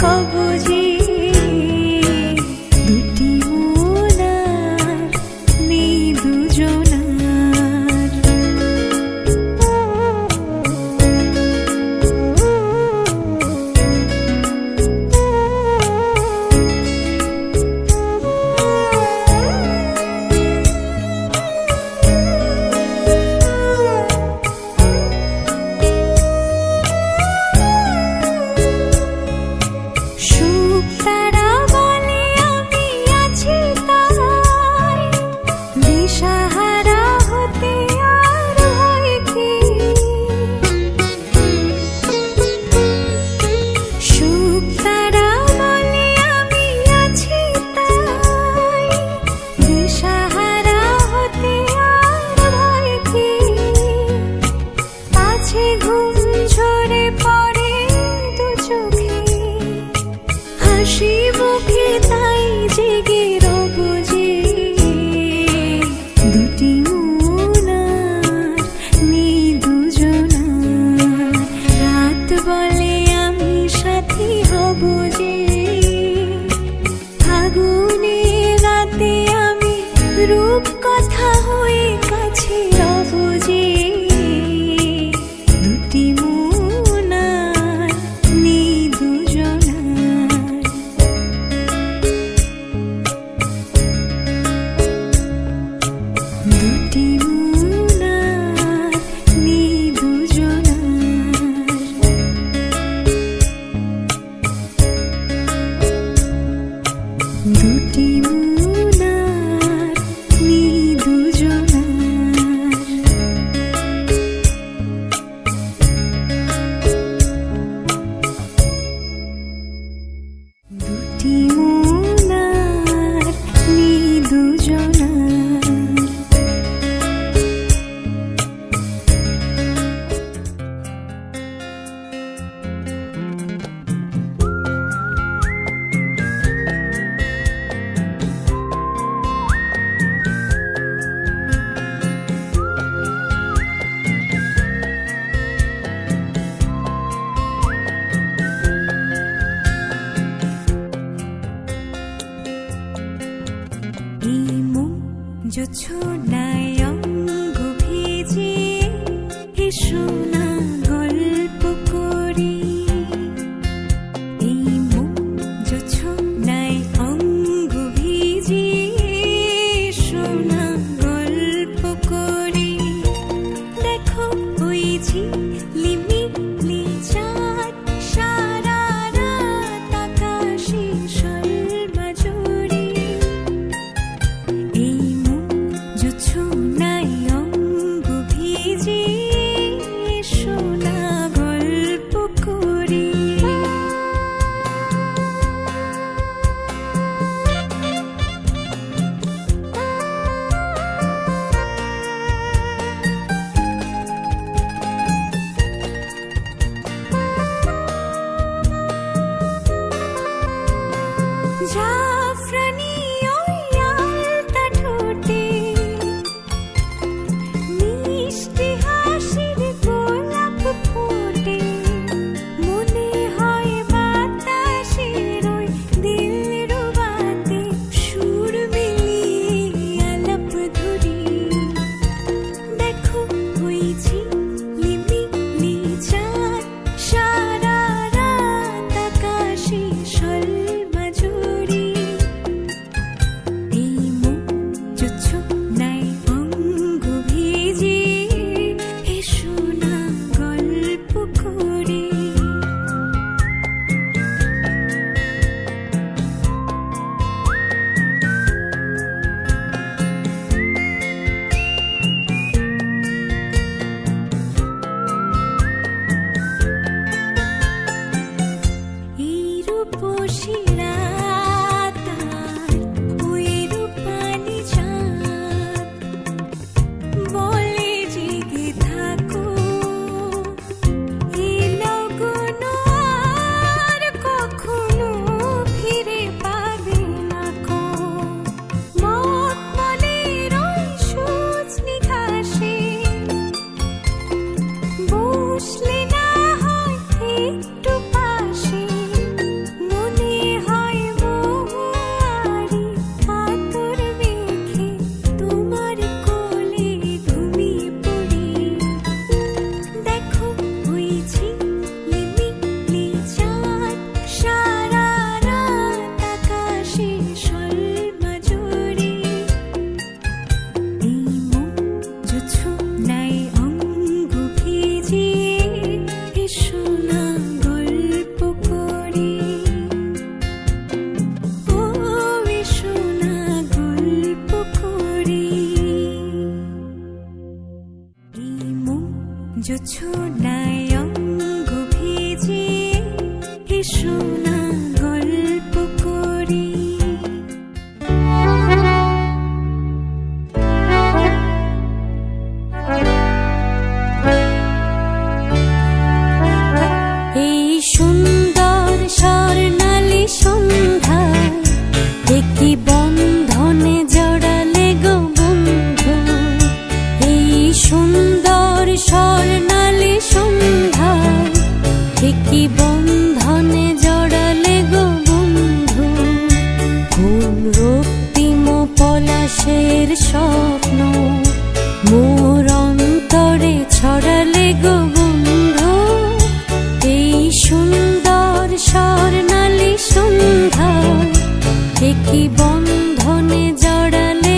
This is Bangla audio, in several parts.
con 出 বন্ধনে জড়ালে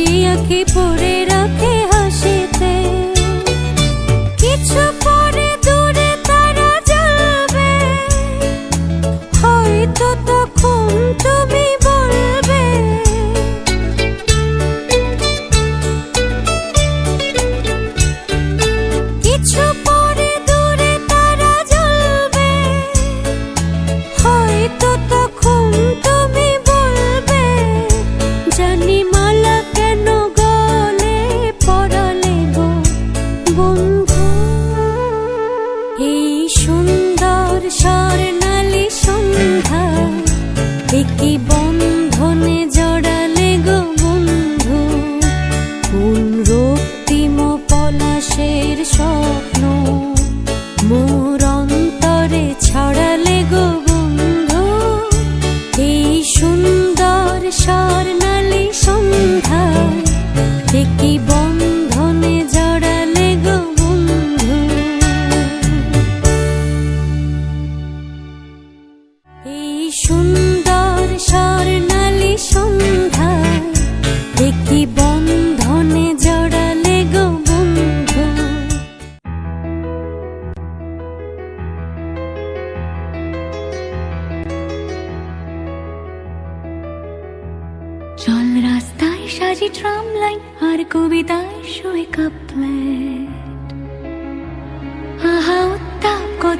মাটি আঁখি পরে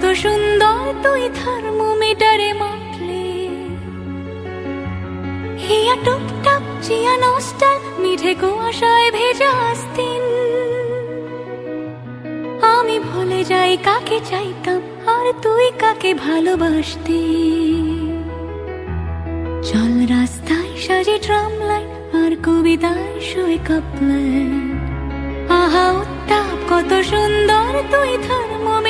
কত সুন্দর তুই থার্মোমিটারে মাপলি হিয়া টুপটাপ চিয়া নস্টাল মিঠে কুয়াশায় ভেজা আস্তিন। আমি ভুলে যাই কাকে চাইতাম, আর তুই কাকে ভালোবাসতি। চল রাস্তায় সাজে ট্রাম লাইন, আর কবিতায় শুয়ে কাপলেন আহা, উত্তাপ, কত সুন্দর তুই থার্মোমিটার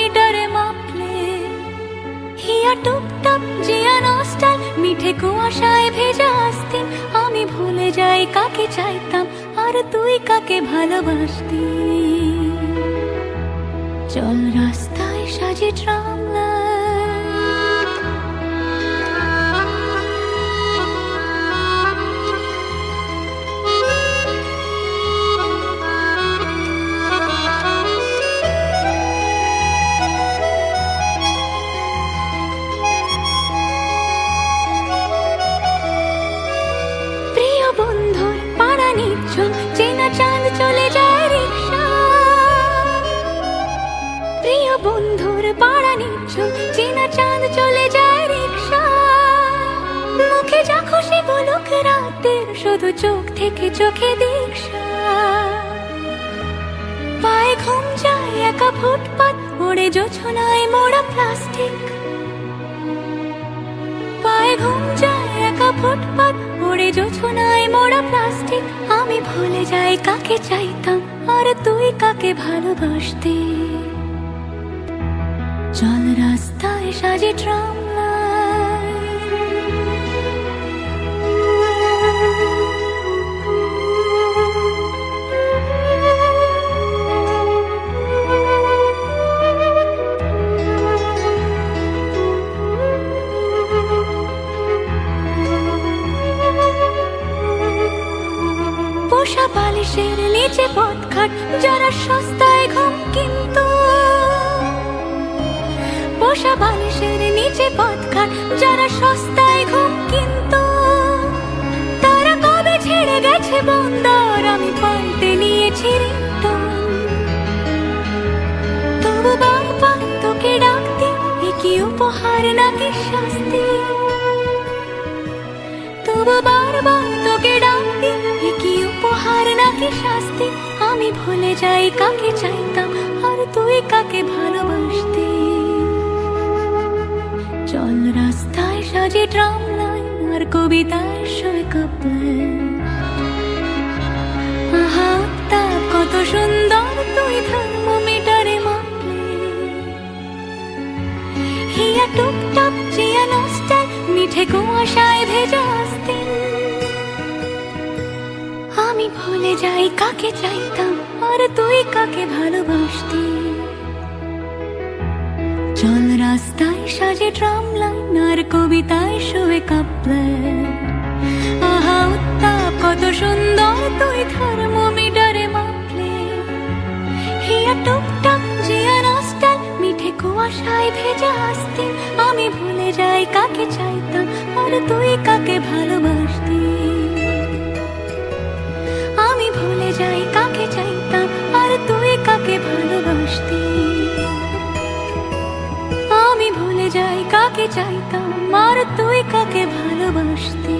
টিকিয়া টুপটাপ জিয়া নস্টাল মিঠে কুয়াশায় ভেজা আসতিম আমি ভুলে যাই কাকে চাইতাম, আর তুই কাকে ভালোবাসতি? চল রাস্তায় সাজে ট্রাম যাই কাকে চাইতাম? আর তুই কাকে ভালোবাসতি? চল রাস্তায় সাজে ট্রাম বালিশের নিচে পথঘাট, যারা সস্তায় ঘুম কিন্তু। পোষা বালিশের নিচে পথঘাট, যারা সস্তায় ঘুম কিন্তু। তারা কবে ছেড়ে গেছে বন্দর? আমি পাল্টে নিয়েছি তবু তোকে ডাকতে কি উপহার, নাকি শাস্তি? তবু বারবার তোকে ডাকতে এ কি উপহার শাস্তি? আমি ভুলে যাই, কাকে চাইতাম? আর তুই কাকে ভালোবাসতি? চল রাস্তায় সাজে ড্রাম লাইন, আর কবিতায় সই কাপলাইন আহা উত্তাপ কত সুন্দর তুই থার্মোমিটারে মাপলে। হিয়া টুকটাপ জিয়া নস্টাল, মিঠে কুয়াশায় ভেজা আস্তিন আমি ভুলে যাই, কাকে চাইতাম? আর তুই কাকে ভালোবাসতি? চল রাস্তায় সাজে ট্রাম লাইন, আর কবিতায় শুয়ে কাঁপলে। আহা উত্তাপ কত সুন্দর তুই থার্মোমিটারে মাপলে। হিয়া টুকটাক জিয়া নস্টাল মিঠে কুয়াশায় ভেজা আসতে। আমি ভুলে যাই, কাকে চাইতাম? আর তুই কাকে ভালোবাসতি? যাই, কাকে চাইতাম আর তুই কাকে ভালোবাসতি? আমি ভুলে যাই, কাকে চাইতাম আর তুই কাকে ভালোবাসতি?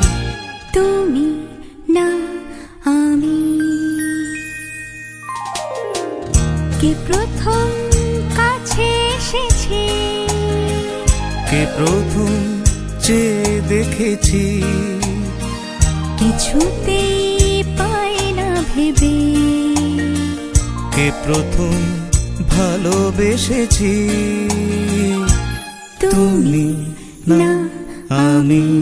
প্রথম যে দেখেছি। কিছুতেই পাই না ভেবে। কে প্রথম ভালোবেসেছি? তুমি না আমি।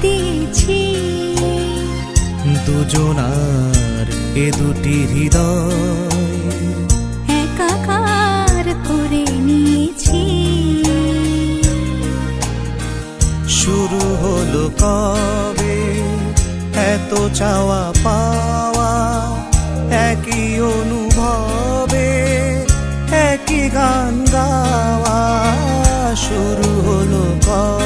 দিয়েছি। দুজনার এ দুটি হৃদয় একাকার করে নিয়েছি। শুরু হলো কবে? এত চাওয়া পাওয়া একই অনুভবে একই গান গাওয়া। শুরু হলো কবে?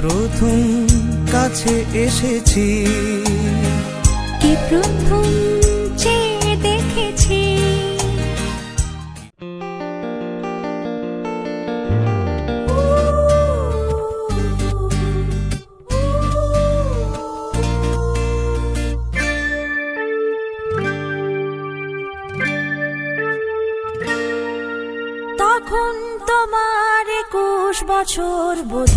প্রথম কাছে এসেছি। কি প্রথম দেখেছি? তখন তোমার একুশ বছর বোধ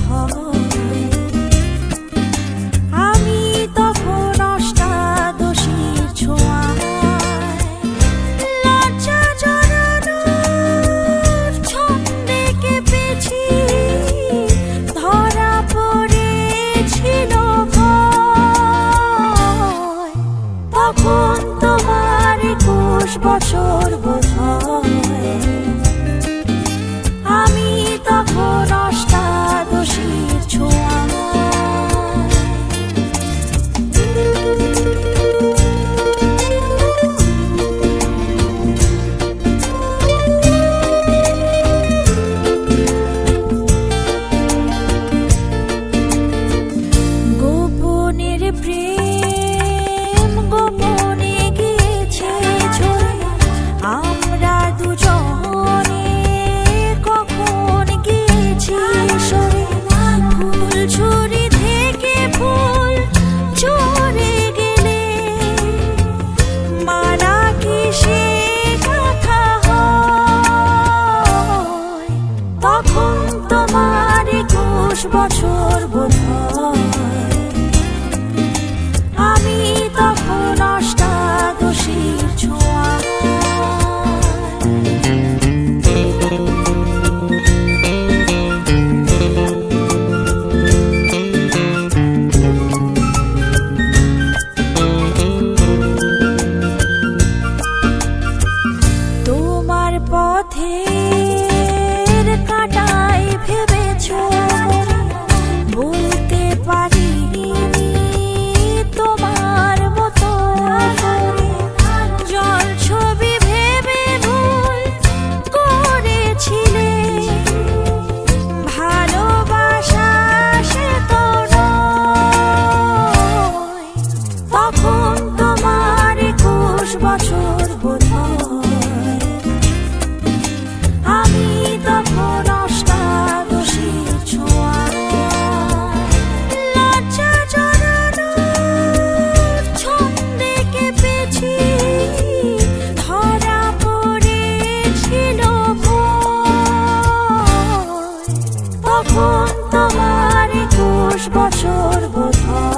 করব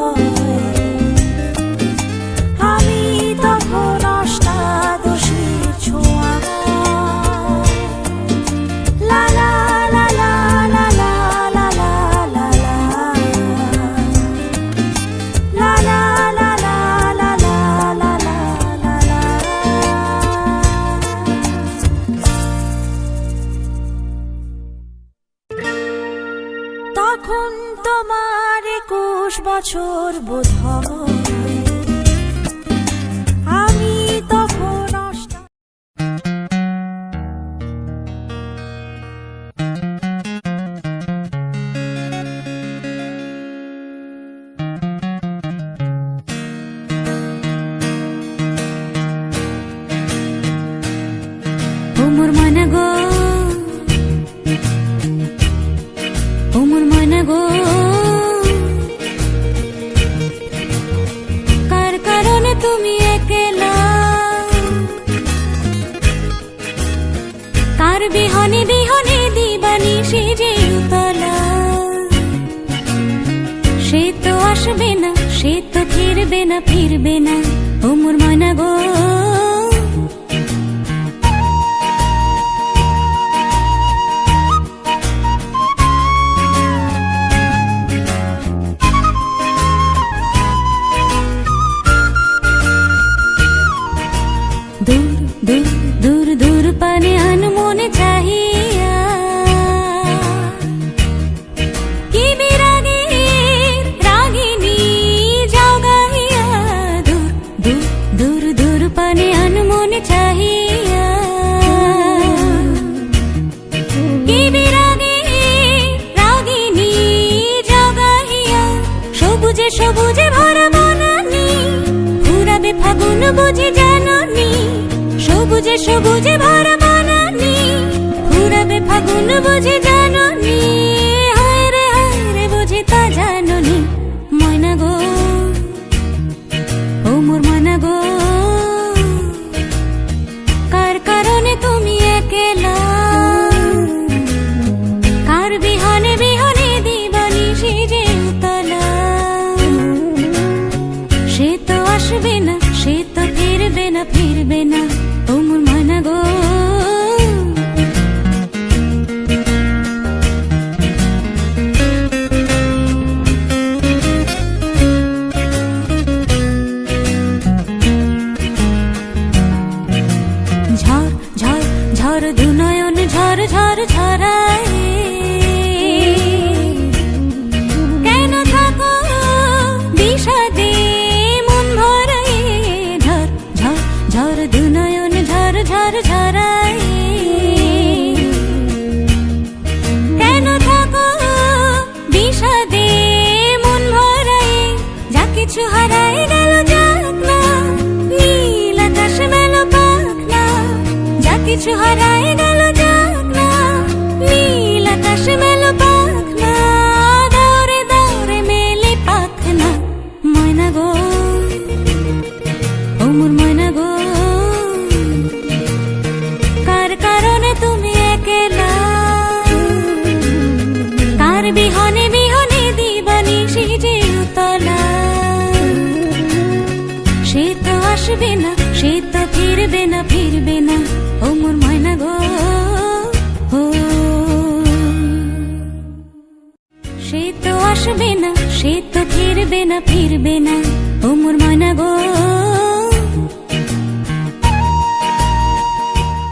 বছর বোধ আমি তখন মোর মন গো। ফিরবে না।